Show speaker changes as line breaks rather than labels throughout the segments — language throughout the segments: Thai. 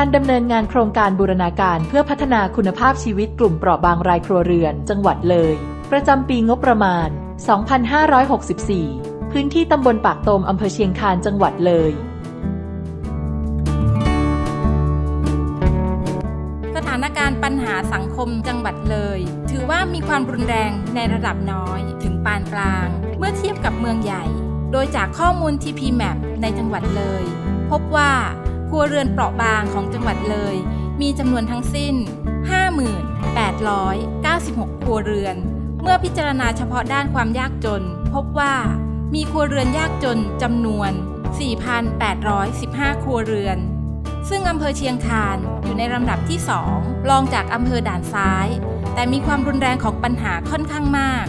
การดำเนินงานโครงการบูรณาการเพื่อพัฒนาคุณภาพชีวิตกลุ่มเปราะบางรายครัวเรือน จังหวัดเลย ประจำปีงบประมาณ 2564 พื้นที่ตำบลปากตมอำเภอเชียงคานจังหวัดเลย
สถานการณ์ปัญหาสังคมจังหวัดเลย ถือว่ามีความรุนแรงในระดับน้อย ถึงปานกลาง เมื่อเทียบกับเมืองใหญ่ โดยจากข้อมูล TP Map ในจังหวัดเลย พบว่า ครัวเรือนเปราะบางของจังหวัดเลย มีจำนวนทั้งสิ้น 5896 ครัวเรือน เมื่อพิจารณาเฉพาะด้านความยากจน พบว่ามีครัวเรือนยากจนจำนวน 4,815 ครัวเรือน ซึ่งอำเภอเชียงคานอยู่ในลำดับที่ 2 รองจากอำเภอด่านซ้าย แต่มีความรุนแรงของปัญหาค่อนข้างมาก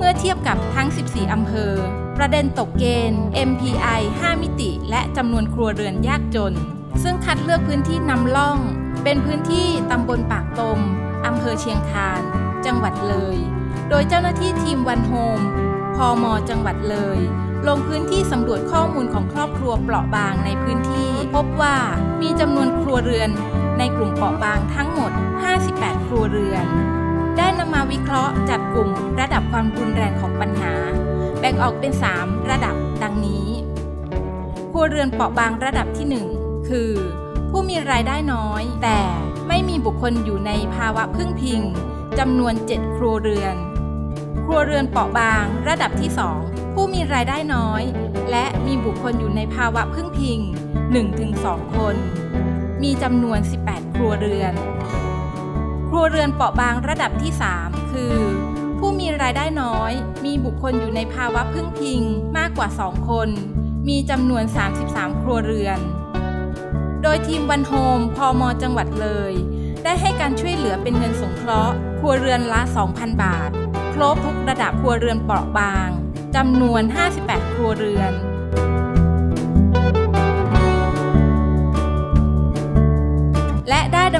เมื่อเทียบกับทั้ง 14 อำเภอ ประเด็นตกเกณฑ์ MPI 5 มิติ และจำนวนครัวเรือนยากจน ซึ่งคัดเลือกพื้นที่นำล่อง เป็นพื้นที่ตำบลปากตมอำเภอเชียงคาน จังหวัดเลย โดยเจ้าหน้าที่ทีมวันโฮมพมจังหวัดเลย ลงพื้นที่สำรวจข้อมูลของครอบครัวเปราะบางในพื้นที่ พบว่ามีจำนวนครัวเรือนในกลุ่มเปราะบางทั้งหมด 58 ครัวเรือน ได้นำมาวิเคราะห์จัดกลุ่มระดับความรุนแรงของปัญหา แบ่งออกเป็น 3 ระดับดังนี้ ครัวเรือนเปราะบางระดับที่ 1 คือ ผู้มีรายได้น้อย แต่ไม่มีบุคคลอยู่ในภาวะพึ่งพิงจำนวน 7 ครัวเรือน ครัวเรือนเปราะบางระดับที่ 2 ผู้มีรายได้น้อย และมีบุคคลอยู่ในภาวะพึ่งพิง 1-2 คน มีจำนวน 18 ครัวเรือน รัวเรือนเปราะบางระดับที่ 3 คือ ผู้มีรายได้น้อย มีบุคคลอยู่ในภาวะพึ่งพิงมากกว่า 2 คน มีจำนวน 33 ครัวเรือน โดยทีมวันโฮมพมจังหวัดเลย ได้ให้การช่วยเหลือเป็นเงินสงเคราะห์ ครัวเรือนละ 2,000 บาท ครบทุกระดับครัวเรือนเปราะบางจำนวน 58 ครัวเรือน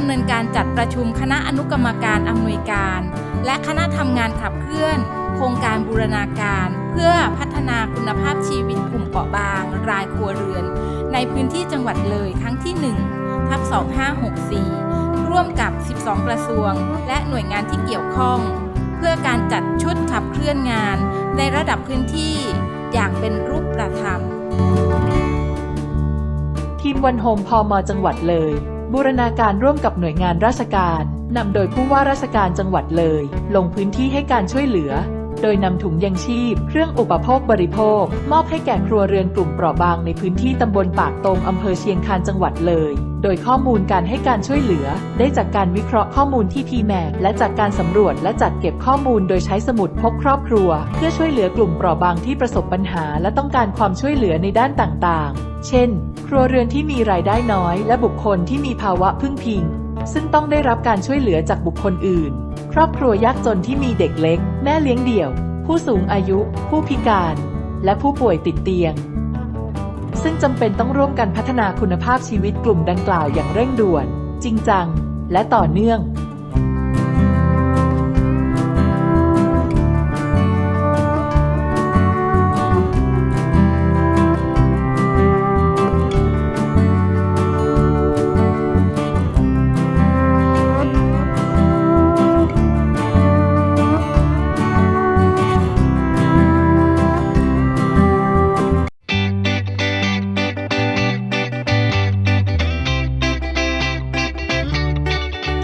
เนินการจัดประชุมคณะอนุกรรมการอำนวยการ และคณะทำงานขับเคลื่อน โครงการบูรณาการ เพื่อพัฒนาคุณภาพชีวิตกลุ่มเปราะบาง รายครัวเรือน ในพื้นที่จังหวัดเลยครั้งที่ 1 ทับ 2564 ร่วมกับ 12 กระทรวง และหน่วยงานที่เกี่ยวข้อง เพื่อการจัดชุดขับเคลื่อนงาน ในระดับพื้นที่อย่างเป็นรูปประธรรม
ทีมวันโฮมพอมจังหวัดเลย บูรณาการร่วมกับหน่วยงานราชการนำโดยผู้ว่าราชการจังหวัดเลย ลงพื้นที่ให้การช่วยเหลือ โดยนำถุงยังชีพ เครื่องอุปโภคบริโภค มอบให้แก่ครัวเรือนกลุ่มเปราะบางในพื้นที่ตำบลปากตงอำเภอเชียงคานจังหวัดเลย โดยข้อมูลการให้การช่วยเหลือ ได้จากการวิเคราะห์ข้อมูลที่ทีแมและจากการสำรวจและจัดเก็บข้อมูลโดยใช้สมุดพกครอบครัว เพื่อช่วยเหลือกลุ่มเปราะบางที่ประสบปัญหา และต้องการความช่วยเหลือในด้านต่างๆ เช่น ครัวเรือนที่มีรายได้น้อย และบุคคลที่มีภาวะพึ่งพิง ซึ่งต้องได้รับการช่วยเหลือจากบุคคลอื่น รอบครัวยากจนที่มีเด็กเล็ก แม่เลี้ยงเดี่ยว ผู้สูงอายุ ผู้พิการ และผู้ป่วยติดเตียง ซึ่งจำเป็นต้องร่วมกันพัฒนาคุณภาพชีวิตกลุ่มดังกล่าวอย่างเร่งด่วน จริงจัง และต่อเนื่อง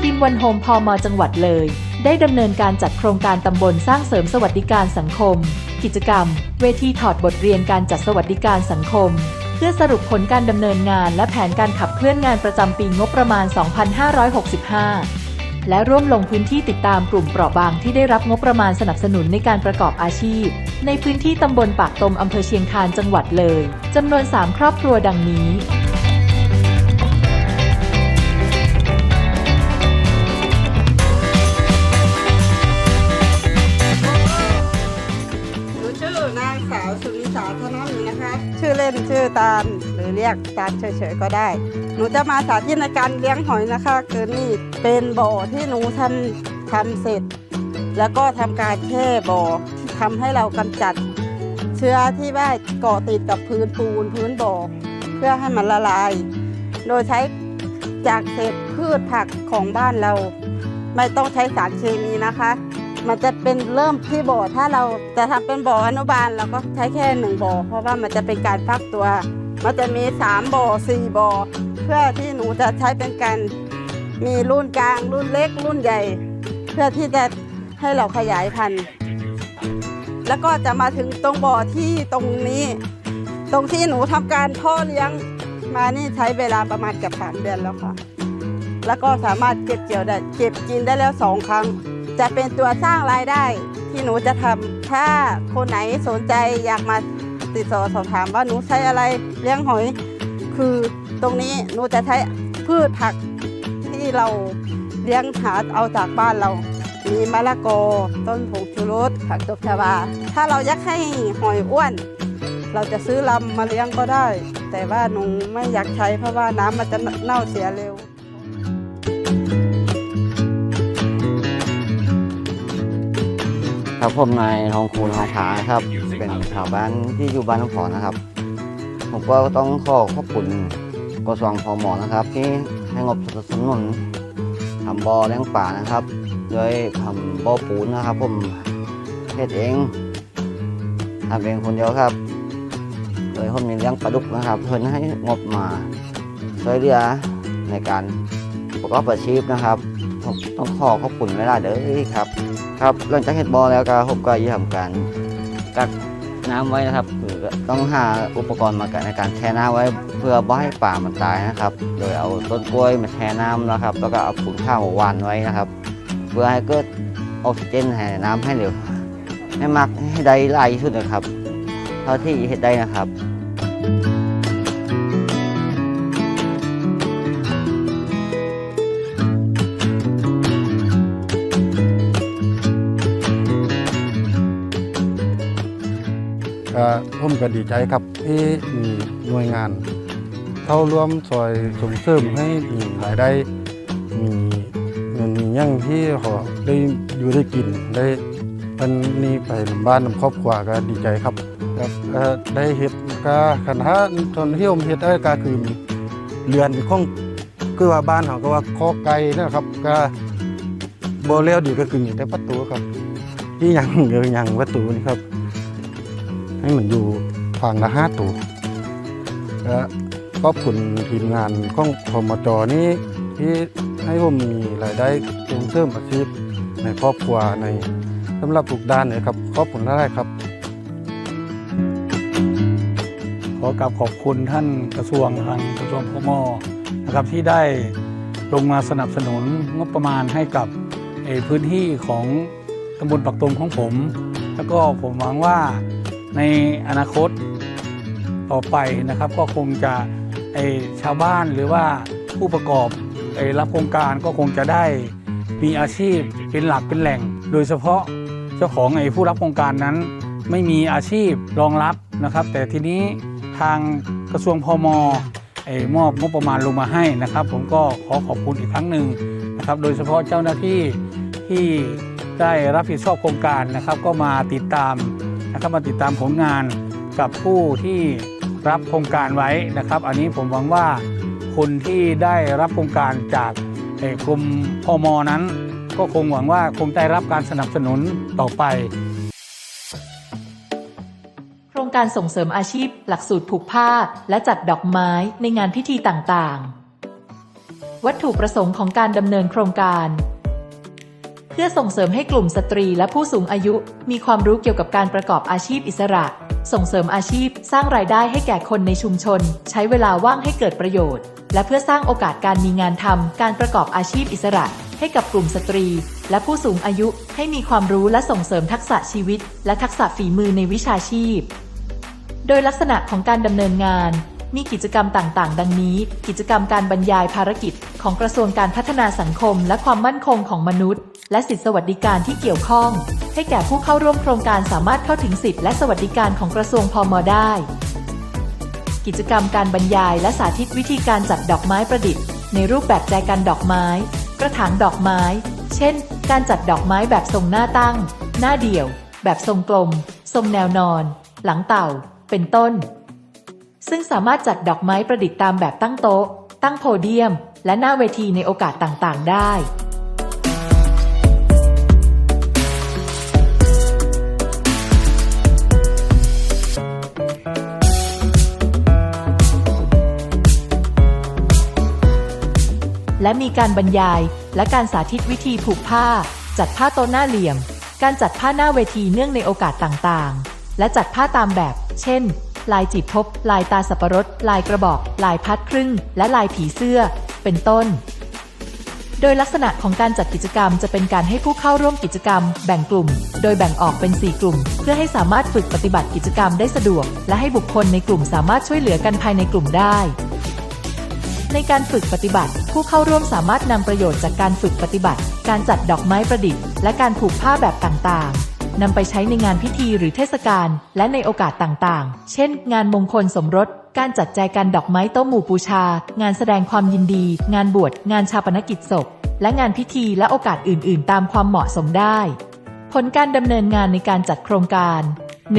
ทีมวันโฮมพอมจังหวัดเลย ได้ดำเนินการจัดโครงการตำบลสร้างเสริมสวัสดิการสังคม กิจกรรม เวทีถอดบทเรียนการจัดสวัสดิการสังคม เพื่อสรุปผลการดำเนินงานและแผนการขับเคลื่อนงานประจำปีงบประมาณ 2565 และร่วมลงพื้นที่ติดตามกลุ่มเปราะบางที่ได้รับงบประมาณสนับสนุนในการประกอบอาชีพ ในพื้นที่ตำบลปากตมอำเภอเชียงคานจังหวัดเลยจำนวน 3 ครอบครัวดังนี้
นางสาวสุนิสาธนมีนะคะ ชื่อเล่นชื่อตาลหรือเรียกตาลเฉยๆก็ได้ หนูจะมาสาธิตในการเลี้ยงหอยนะคะคือนี่เป็นบ่อที่หนูทำทำเสร็จ แล้วก็ทำการแช่บ่อทำให้เรากำจัด เชื้อที่ว่าเกาะติดกับพื้นปูนพื้นบ่อเพื่อให้มันละลาย โดยใช้จากเศษพืชผักของบ้านเรา ไม่ต้องใช้สารเคมีนะคะ มันจะเป็นเริ่มที่บ่อถ้าเราจะทำเป็นบ่ออนุบาลเราก็ใช้แค่หนึ่งบ่อเพราะว่ามันจะเป็นการฟักตัว มันจะมีสามบ่อสี่บ่อเพื่อที่หนูจะใช้เป็นการมีรุ่นกลางรุ่นเล็กรุ่นใหญ่ เพื่อที่จะให้เราขยายพันธุ์ แล้วก็จะมาถึงตรงบ่อที่ตรงนี้ ตรงที่หนูทำการพ่อเลี้ยงมานี่ใช้เวลาประมาณเกือบสามเดือนแล้วค่ะ แล้วก็สามารถเก็บเกี่ยวได้เก็บกินได้แล้วสองครั้ง จะเป็นตัวสร้างรายได้ที่หนูจะทำถ้าคนไหนสนใจอยากมาติดต่อสอบถามว่าหนูใช้อะไรเลี้ยงหอย คือตรงนี้หนูจะใช้พืชผักที่เราเลี้ยงหาเอาจากบ้านเรา มีมะละกอ ต้นผงชูรสผักตบชวา ถ้าเราอยากให้หอยอ้วน เราจะซื้อลำมาเลี้ยงก็ได้ แต่ว่าหนูไม่อยากใช้เพราะว่าน้ำมันจะเน่าเสียเร็ว
ครับผมนายทองคูณทองผาครับ เป็นชาวบ้านที่อยู่บ้านน้ำพอนะครับ ผมก็ต้องขอขอบคุณกระทรวงพมนะครับ ที่ให้งบสนับสนุนทำบ่อเลี้ยงป่านะครับโดยทำบ่อปูนนะครับ ผมเฮ็ดเองทำเองคนเดียวครับโดยผมมีเลี้ยงปลาดุกนะครับ เพิ่นให้งบมาช่วยเหลือในการประกอบอาชีพนะครับผมต้องขอขอบคุณเวลาเด้อครับ ครับหลังจากเห็ดบอลแล้วก็ผมก็จะทำการกักน้ำไว้นะครับคือต้องหาอุปกรณ์มาในการแช่น้ำไว้เพื่อไม่ให้ป่ามันตายนะครับ โดยเอาต้นกล้วยมาแช่น้ำนะครับ แล้วก็เอาปุ๋ยข้าวมาวานไว้นะครับ เพื่อให้เกิดออกซิเจนให้น้ำให้เร็วให้มากให้ได้หลายที่สุดนะครับ เท่าที่เห็ดได้นะครับ
ก็ผมก็ดีใจครับที่มีหน่วยงาน เข้าร่วมซอยส่งเสริมให้มีรายได้มีเงินมียั่งที่เขาได้อยู่ได้กินได้เป็นนี่ไปนำบ้านนำครอบครัวก็ดีใจครับครับได้เฮ็ดก็คันถ้าตอนที่ผมเฮ็ดได้ก็คือมีเรือนของคือว่าบ้านเขาก็ว่าคอไก่นะครับก็บ่แล้วดีก็คือมีแต่ประตูครับที่ยังเออยังประตูนี่ครับ ให้มันอยู่ฝั่งละห้าตัวและขอบคุณทีมงานของพมจนี่ที่ให้ผมมีรายได้ส่งเสริมอาชีพในครอบครัวในสำหรับทุกด้านเลยครับขอบคุณหลายๆครับ
ขอกราบขอบคุณท่านกระทรวงทางกระทรวงพมนะครับที่ได้ลงมาสนับสนุนงบประมาณให้กับพื้นที่ของตำบลปักตมของผม แล้วก็ผมหวังว่า ในอนาคตต่อไปนะครับ ก็คงจะไอชาวบ้านหรือว่าผู้ประกอบไอรับโครงการก็คงจะได้มีอาชีพเป็นหลักเป็นแหล่ง โดยเฉพาะเจ้าของไอผู้รับโครงการนั้น ไม่มีอาชีพรองรับนะครับ แต่ทีนี้ทางกระทรวงพมไอมอบงบประมาณลงมาให้นะครับ ผมก็ขอขอบคุณอีกครั้งหนึ่งนะครับ โดยเฉพาะเจ้าหน้าที่ที่ได้รับผิดชอบโครงการนะครับ ก็มาติดตาม นะครับมาติดตามผลงานกับผู้ที่รับโครงการไว้นะครับ อันนี้ผมหวังว่าคนที่ได้รับโครงการจากเอ่อกรมพมนั้น ก็คงหวังว่าคงได้รับการสนับสนุนต่อไป
โครงการส่งเสริมอาชีพ หลักสูตรผูกผ้าและจัดดอกไม้ในงานพิธีต่างๆ วัตถุประสงค์ของการดำเนินโครงการ พื่อส่งเสริมให้กลุ่มสตรีและผู้สูงอายุ มีความรู้เกี่ยวกับการประกอบอาชีพอิสระ ส่งเสริมอาชีพ สร้างรายได้ให้แก่คนในชุมชน ใช้เวลาว่างให้เกิดประโยชน์ และเพื่อสร้างโอกาสการมีงานทำการประกอบอาชีพอิสระ ให้กับกลุ่มสตรี และผู้สูงอายุให้มีความรู้และส่งเสริมทักษะชีวิต และทักษะฝีมือในวิชาชีพ โดยลักษณะของการดำเนินงาน มีกิจกรรมต่างๆ ดังนี้ กิจกรรมการบรรยายภารกิจ ของกระทรวงการพัฒนาสังคม และความมั่นคงของมนุษย์ และสิทธิสวัสดิการที่เกี่ยวข้อง ให้แก่ผู้เข้าร่วมโครงการสามารถเข้าถึงสิทธิและสวัสดิการของกระทรวงพมได้ กิจกรรมการบรรยายและสาธิตวิธีการจัดดอกไม้ประดิษฐ์ ในรูปแบบแจกันดอกไม้ กระถางดอกไม้ เช่น การจัดดอกไม้แบบทรงหน้าตั้ง หน้าเดี่ยว แบบทรงกลม ทรงแนวนอน หลังเต่า เป็นต้น ซึ่งสามารถจัดดอกไม้ประดิษฐ์ตามแบบตั้งโต๊ะ ตั้งโพเดียม และหน้าเวทีในโอกาสต่างๆ ได้และมีการบรรยายและการสาธิตวิธีผูกผ้า จัดผ้าโต๊ะหน้าเหลี่ยม การจัดผ้าหน้าเวทีเนื่องในโอกาสต่างๆ และจัดผ้าตามแบบ เช่น ลายจีบพบ ลายตาสับปะรด ลายกระบอก ลายพัดครึ่ง และลายผีเสื้อ เป็นต้น โดยลักษณะของการจัดกิจกรรมจะเป็นการให้ผู้เข้าร่วมกิจกรรม แบ่งกลุ่ม โดยแบ่งออกเป็น 4 กลุ่ม เพื่อให้สามารถฝึกปฏิบัติกิจกรรมได้สะดวก และให้บุคคลในกลุ่มสามารถช่วยเหลือกันภายในกลุ่มได้ในการฝึกปฏิบัติ ผู้เข้าร่วมสามารถนำประโยชน์จากการฝึกปฏิบัติ การจัดดอกไม้ประดิษฐ์ และการผูกผ้าแบบต่างๆ นำไปใช้ในงานพิธีหรือเทศกาลและในโอกาสต่างๆ เช่น งานมงคลสมรส การจัดแจกันดอกไม้โต๊ะหมู่บูชา งานแสดงความยินดี งานบวช งานชาปนกิจศพ และงานพิธีและโอกาสอื่น ๆ ตามความเหมาะสมได้ ผลการดำเนินงานในการจัดโครงการ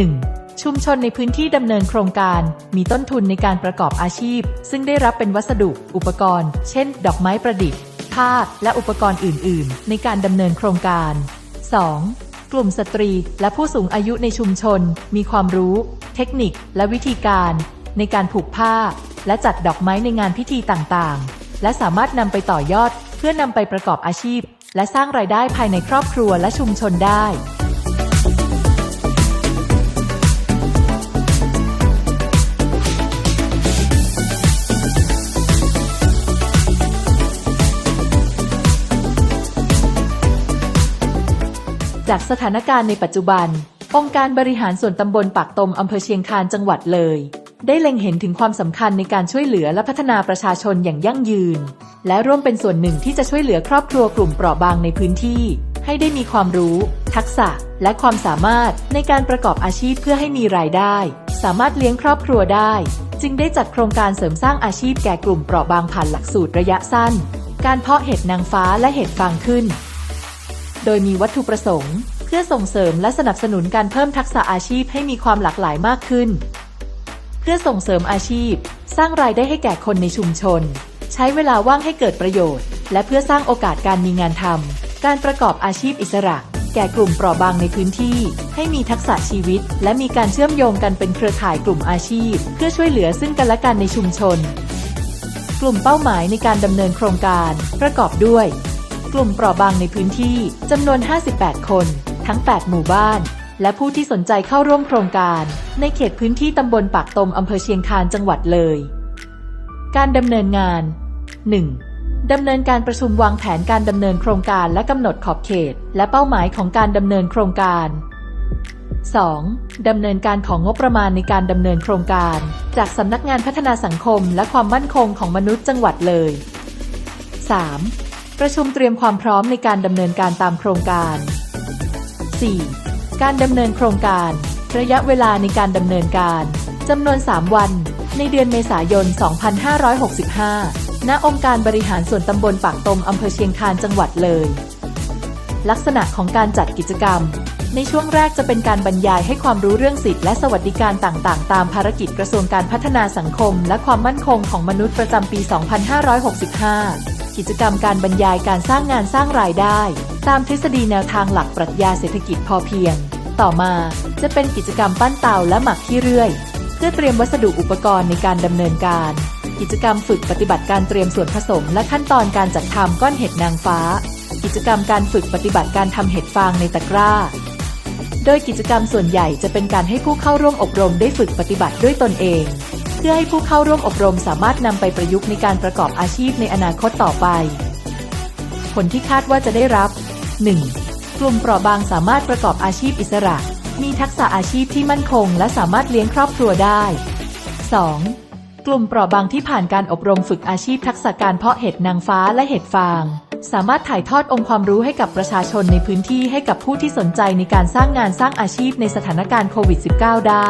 1. ชุมชนในพื้นที่ดำเนินโครงการ มีต้นทุนในการประกอบอาชีพ ซึ่งได้รับเป็นวัสดุ อุปกรณ์ เช่น ดอกไม้ประดิษฐ์ผ้าและอุปกรณ์อื่น ๆ ในการดำเนินโครงการ 2. กลุ่มสตรีและผู้สูงอายุในชุมชน มีความรู้ เทคนิค และวิธีการ ในการผูกผ้า และจัดดอกไม้ในงานพิธีต่างๆ และสามารถนำไปต่อยอด เพื่อนำไปประกอบอาชีพ และสร้างรายได้ภายในครอบครัวและชุมชนได้ จากสถานการณ์ในปัจจุบัน องค์การบริหารส่วนตำบลปากตมอำเภอเชียงคานจังหวัดเลย ได้เล็งเห็นถึงความสำคัญในการช่วยเหลือและพัฒนาประชาชนอย่างยั่งยืน และร่วมเป็นส่วนหนึ่งที่จะช่วยเหลือครอบครัวกลุ่มเปราะบางในพื้นที่ ให้ได้มีความรู้ ทักษะ และความสามารถในการประกอบอาชีพเพื่อให้มีรายได้ สามารถเลี้ยงครอบครัวได้ จึงได้จัดโครงการเสริมสร้างอาชีพแก่กลุ่มเปราะบางผ่านหลักสูตรระยะสั้น การเพาะเห็ดนางฟ้าและเห็ดฟางขึ้น โดยมีวัตถุประสงค์ เพื่อส่งเสริมและสนับสนุนการเพิ่มทักษะอาชีพให้มีความหลากหลายมากขึ้น เพื่อส่งเสริมอาชีพ สร้างรายได้ให้แก่คนในชุมชน ใช้เวลาว่างให้เกิดประโยชน์ และเพื่อสร้างโอกาสการมีงานทำการประกอบอาชีพอิสระ แก่กลุ่มเปราะบางในพื้นที่ ให้มีทักษะชีวิต และมีการเชื่อมโยงกันเป็นเครือข่ายกลุ่มอาชีพ เพื่อช่วยเหลือซึ่งกันและกันในชุมชน กลุ่มเป้าหมายในการดำเนินโครงการ ประกอบด้วย กลุ่มเปราะบางในพื้นที่จำนวน 58 คน ทั้ง 8 หมู่บ้าน และผู้ที่สนใจเข้าร่วมโครงการ ในเขตพื้นที่ตำบลปากตมอำเภอเชียงคานจังหวัดเลย การดำเนินงาน 1. ดำเนินการประชุมวางแผนการดำเนินโครงการและกำหนดขอบเขต และเป้าหมายของการดำเนินโครงการ 2. ดำเนินการของงบประมาณในการดำเนินโครงการ จากสำนักงานพัฒนาสังคมและความมั่นคงของมนุษย์จังหวัดเลย 3. ประชุมเตรียมความพร้อมในการดำเนินการตามโครงการ 4. การดำเนินโครงการ ระยะเวลาในการดำเนินการจำนวน 3 วัน ในเดือนเมษายน 2565 ณ องค์การบริหารส่วนตำบลปากตมอำเภอเชียงคานจังหวัดเลย ลักษณะของการจัดกิจกรรม ในช่วงแรกจะเป็นการบรรยายให้ความรู้เรื่องสิทธิและสวัสดิการต่างๆ ตามภารกิจกระทรวงการพัฒนาสังคม และความมั่นคงของมนุษย์ประจำปี 2565 กิจกรรมการบรรยายการสร้างงานสร้างรายได้ ตามทฤษฎีแนวทางหลักปรัชญาเศรษฐกิจพอเพียง ต่อมาจะเป็นกิจกรรมปั้นเตาและหมักขี้เรื่อย เพื่อเตรียมวัสดุอุปกรณ์ในการดำเนินการ กิจกรรมฝึกปฏิบัติการเตรียมส่วนผสม และขั้นตอนการจัดทำก้อนเห็ดนางฟ้า กิจกรรมการฝึกปฏิบัติการทำเห็ดฟางในตะกร้าโดยกิจกรรมส่วนใหญ่จะเป็นการให้ผู้เข้าร่วมอบรมได้ฝึกปฏิบัติด้วยตนเอง เพื่อให้ผู้เข้าร่วมอบรมสามารถนำไปประยุกต์ในการประกอบอาชีพในอนาคตต่อไป ผลที่คาดว่าจะได้รับ 1. กลุ่มเปราะบางสามารถประกอบอาชีพอิสระ มีทักษะอาชีพที่มั่นคง และสามารถเลี้ยงครอบครัวได้ 2. กลุ่มเปราะบางที่ผ่านการอบรมฝึกอาชีพทักษะการเพาะเห็ดนางฟ้าและเห็ดฟาง สามารถถ่ายทอดองค์ความรู้ให้กับประชาชนในพื้นที่ให้กับผู้ที่สนใจในการสร้างงานสร้างอาชีพในสถานการณ์โควิด -19 ได้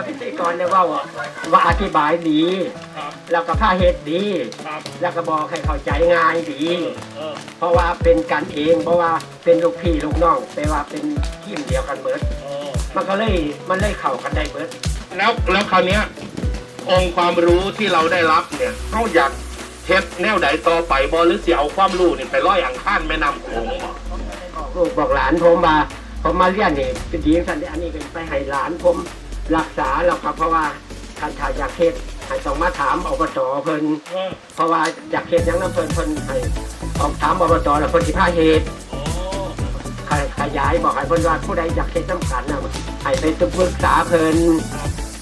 พราะว่าพิธีกรเนี่ยว่าว่าอธิบายดีแล้วก็ผ้าเฮ็ดดี
ครับ
แล้วก็บอกให้เข้าใจง่ายดี
เออ
เพราะว่าเป็นกันเองเพราะว่าเป็นลูกพี่ลูกน้องแปลว่าเป็นทีมเดียวกันเบิด
เออ
มันก็เลยมันเลยเข้ากันได้เบิด
แล้วแล้วคราวเนี้ยองค์ความรู้ที่เราได้รับเนี่ยเขาอยากเทสแนวใดต่อไปบอหรือเสียเอาความรู้นี่ไปร้อยอ่างข้านแม่น้ำโขงบ่
บอกลูกบอกหลานผมมาผมมาเรียนนี่เป็นดีสันเดอันนี้เป็นไปให้หลานผม รักษาแล้วครับเพราะว่าท่านชายอยากเฮ็ดให้ต้องมาถามอบตเพิ่น
เออ
เพราะว่าอยากเฮ็ดหยังน้ำเพิ่นเพิ่นให้ออกถามอบตแล้วเพิ่นสิพาเฮ็ด
โอ้
ขยขยายบอกให้เพิ่นว่าผู้ใดอยากเฮ็ดน้ำกันน่ะให้ไปปรึกษาเพิ่น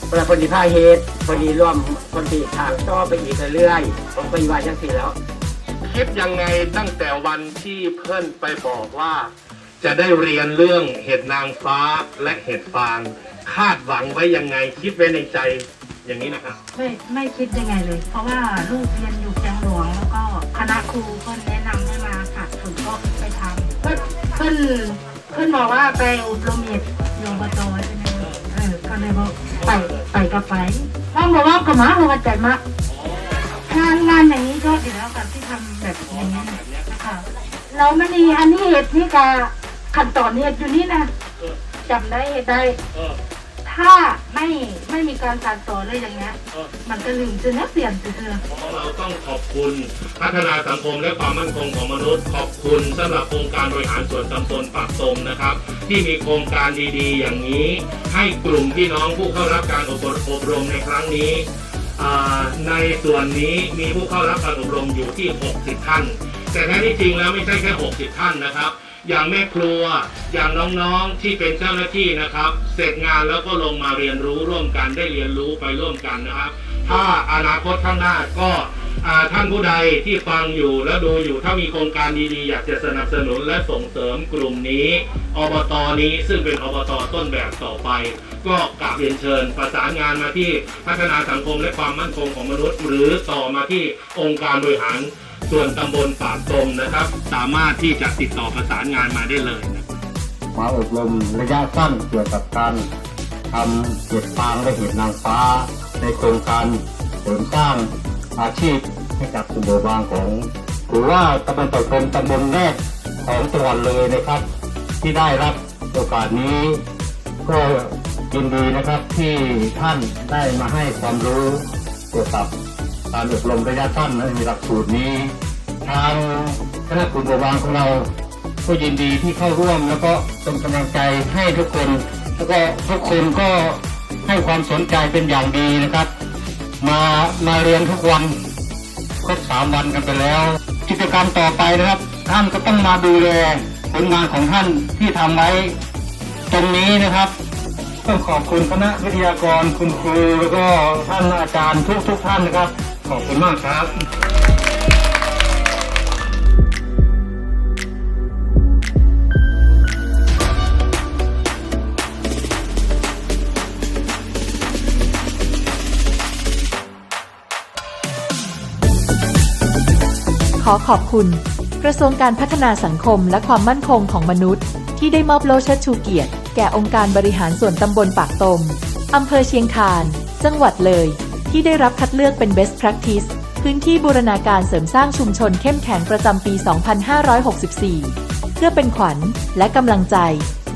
เวลาเพิ่นสิพาเฮ็ดเพิ่นสิร่วมเพิ่นสิทางต่อไปอีกเรื่อยๆผมก็ว่าจังซี่แล้ว
คิดยังไงตั้งแต่วันที่เพื่อนไปบอกว่า จะได้เรียนเรื่องเห็ดนางฟ้าและเห็ดฟาง คาดหวังไว้ยังไง คิดไว้ในใจอย่างนี้นะครับ
ไม่ไม่คิดยังไงเลย เพราะว่าลูกเรียนอยู่แกงหลวง แล้วก็คณะครูเพิ่นแนะนำให้มาค่ะฝึกก็ไปทำเพิ่นเพิ่นเพิ่นบอกว่าไปอบรมเหตุโยมโตใช่ไหมเออก็เลยบอกไปไปกับไปพ่อบอกว่าก็มาบอกว่าใจมากงานงานอย่างนี้ก็ดีแล้วกันที่ทำแบบอย่างนี้นะคะเราไม่มีอันนี้เหตุนี่กาขั้นตอนเหตุอยู่นี่นะจำได้เหตุได้
เออ
ถ้าไม่ไม่มีการสานต่อเลยอย่างเงี้ย
เออ
มันก็ลืมจะเนี้ยเปลี่ยนจะเธอ
เราต้องขอบคุณพัฒนาสังคมและความมั่นคงของมนุษย์ ขอบคุณสำหรับองค์การบริหารส่วนตำบลปากตมนะครับ ที่มีโครงการดีๆ อย่างนี้ ให้กลุ่มพี่น้องผู้เข้ารับการอบรมอบรมในครั้งนี้อ่าในส่วนนี้มีผู้เข้ารับการอบรมอยู่ที่ 60 ท่าน แต่แท้ที่จริงแล้วไม่ใช่แค่ 60 ท่านนะครับ อย่างแม่ครัว อย่างน้องๆที่เป็นเจ้าหน้าที่นะครับ เสร็จงานแล้วก็ลงมาเรียนรู้ร่วมกันได้เรียนรู้ไปร่วมกันนะครับ ถ้าอนาคตข้างหน้าก็ท่านผู้ใดที่ฟังอยู่แล้วดูอยู่ถ้ามีโครงการดีๆ อยากจะสนับสนุนและส่งเสริมกลุ่มนี้ อบตนี้ซึ่งเป็นอบตต้นแบบต่อไป ก็กราบเรียนเชิญ ประสานงานมาที่พัฒนาสังคมและความมั่นคงของมนุษย์ หรือต่อมาที่องค์การบริหาร ส่วนตำบลปากตมนะครับ สามารถที่จะติดต่อประสานงานมาได้เลยนะ
มาอบรมระยะสั้นเกี่ยวกับการทำเห็ดฟางและเห็ดนางฟ้า ในโครงการเสริมสร้างอาชีพให้กับกลุ่มเบาบางของหรือว่าตำบลปากกมตำบลแรกของจังหวัดเลยนะครับ ที่ได้รับโอกาสนี้ก็ยินดีนะครับที่ท่านได้มาให้ความรู้เกี่ยวกับ การอบรมระยะสั้นในหลักสูตรนี้ ทางคณะกลุ่มบาบางของเราก็ยินดีที่เข้าร่วมแล้วก็เป็นกำลังใจให้ทุกคน แล้วก็ทุกคนก็ให้ความสนใจเป็นอย่างดีนะครับ มามาเรียนทุกวันครบสามวันกันไปแล้ว กิจกรรมต่อไปนะครับ ท่านก็ต้องมาดูแลผลงานของท่านที่ทำไว้ตรงนี้นะครับต้องขอบคุณคณะวิทยากรคุณครูแล้วก็ท่านอาจารย์ทุกทุกท่านนะครับ ขอบคุณมากครับ
ขอขอบคุณ กระทรวงการพัฒนาสังคมและความมั่นคงของมนุษย์ ที่ได้มอบโลเชิดชูเกียรติ แก่องค์การบริหารส่วนตำบลปากตม อำเภอเชียงคาน จังหวัดเลย ที่ได้รับคัดเลือกเป็น Best Practice พื้นที่บูรณาการเสริมสร้างชุมชนเข้มแข็งประจำปี 2564 เพื่อเป็นขวัญและกำลังใจ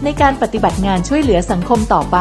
ในการปฏิบัติงานช่วยเหลือสังคมต่อไป